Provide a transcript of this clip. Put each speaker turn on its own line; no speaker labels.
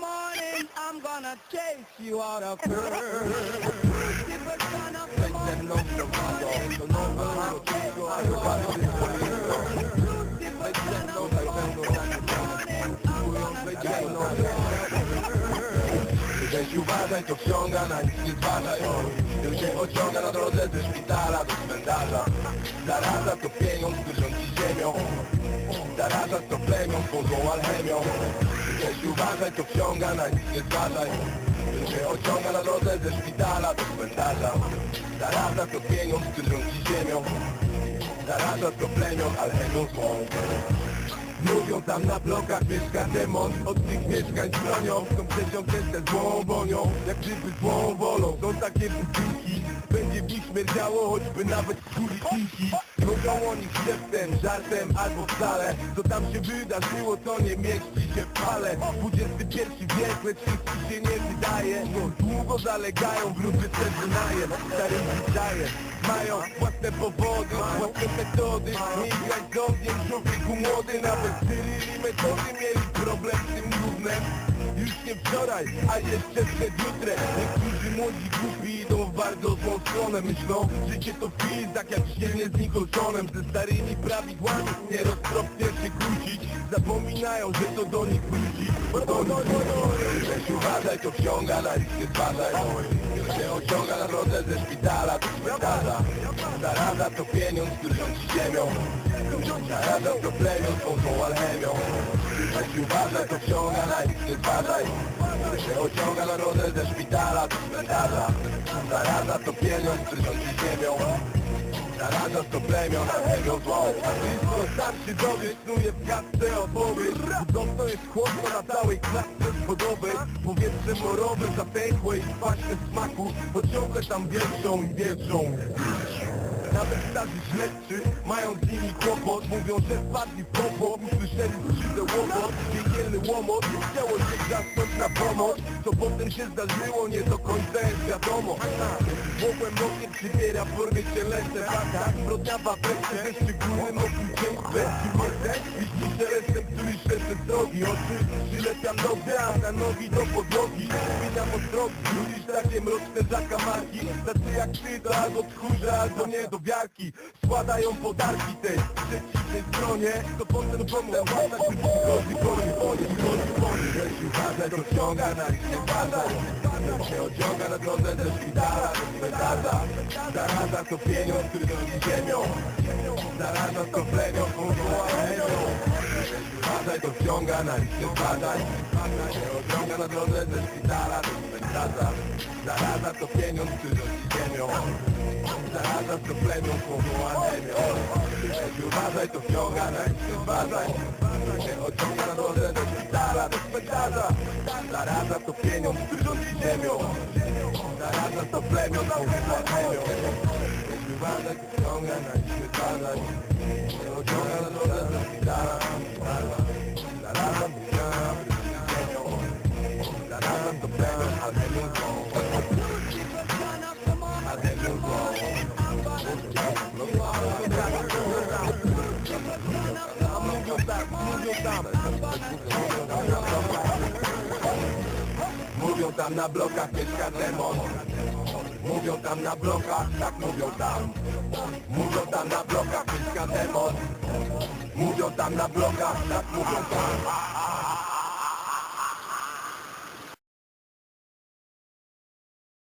morning, I'm gonna chase you out of her. Lucifer, son of the morning, Lucifer, son of the morning, I'm gonna chase you out
Weź uważaj, to wciąga, na nic nie zważaj Tym się ociąga na drodze ze szpitala do cmentarza Zaraza to pieniądz, który rządzi ziemią Zaraza to plemią, złą alchemią Weź uważaj, to wciąga, na nic nie zważaj się ociąga na drodze ze szpitala do cmentarza. Zaraza to pieniądz, który rządzi ziemią. Zaraza to plemią, alchemią złą Mówią tam na blokach mieszka demon. Od tych mieszkań bronią. Chcą przeciągnąć tę złą wonią Jak grzyby złą wolą Są takie budynki. Będzie w nich śmierdziało choćby nawet skóry tinki Mówią o nich szeptem, żartem albo wcale. Co tam się wydarzyło to nie mieści się w pale XXI wiek, lecz wszystkim się nie wydaje. No długo zalegają, grubby też wynajem. Starym zwyczajem mają własne powody, własne metody. Nie grać z ogniem, człowieku młody Nawet cyrili metody mieli problem z tym Wczoraj, a jeszcze przed jutrem. Niektórzy młodzi głupi idą w bardzo złą stronę. Myślą, życie to film, tak jak ścielnie z Nicholsonem Ze starymi prawidłami nieroztropnie się kłócić. Zapominają, że to do nich wróci. Bo to nich wróci. Weź uważaj, to wciąga, na nic nie zważaj się ociąga na drodze ze szpitala do cmentarza. Zaraza to pieniądz, który rządzi ziemią. Zaraza to plemią, tą złą alchemią. Weź uważaj, to wciąga, na nic nie zważaj Już się ociąga na drodze ze szpitala. Do cmentarza Zaraza to pieniądz, który rządzi ziemią. Zaraza to plemion, alchemią złą A blisko starszy dowie snuje w gadce opowieść Budowno jest chłodno na całej klatce schodowej. Powietrze morowe, zapęchłe i kwaśne smaku. Bo ciągle tam większą i większą nawet starzy śledczy mają z nimi kłopot. Mówią, że wpadli w popot. Usłyszeli skrzydle łomot Piekielny łomot Chciało się zasnąć na pomoc Co potem się zdarzyło nie do końca jest wiadomo. Włochłem nokiem przybiera w formie cielesne. Tak, zbrodniawa wersja. Ze szczególnym okrucieństwem Czy Wiśni szelestem, który szedł drogi Oczy przylepiam do gwiazd, a nogi do podłogi. Wspinam od drogi, ludzisz takie mroczne zakamarki. Tacy jak ty to albo tchórze, albo nie do wiarki. Składają podarki tej przeciwnej stronie To potem potem własna się przychodzi Koni, koni, koni, koni Weź uważaj, to wciąga na nic nie To się ociąga na drodze ze szpitala cmentarza Zaraza to pieniądz, który rządzi ziemią. Zaraza to plemią, Wciąga, na To się ociąga na drodze ze szpitala do cmentarza Zaraza to pieniądz, rządzi ziemią Zaraza to plemią, kurwa, chemią Uważaj, to wciąga, na To się ociąga na drodze ze szpitala do cmentarza Zaraza to pieniądz, rządzi ziemią Zaraza to plemią, kurwa, chemią Uważaj, to wciąga, na zważaj się ociąga na drodze mówią tam Mówią tam na blokach mieszka demon. Mówią tam na blokach, tak mówią tam. Mówią tam na blokach mieszka demon. Mówią tam na blokach, tak mówią tam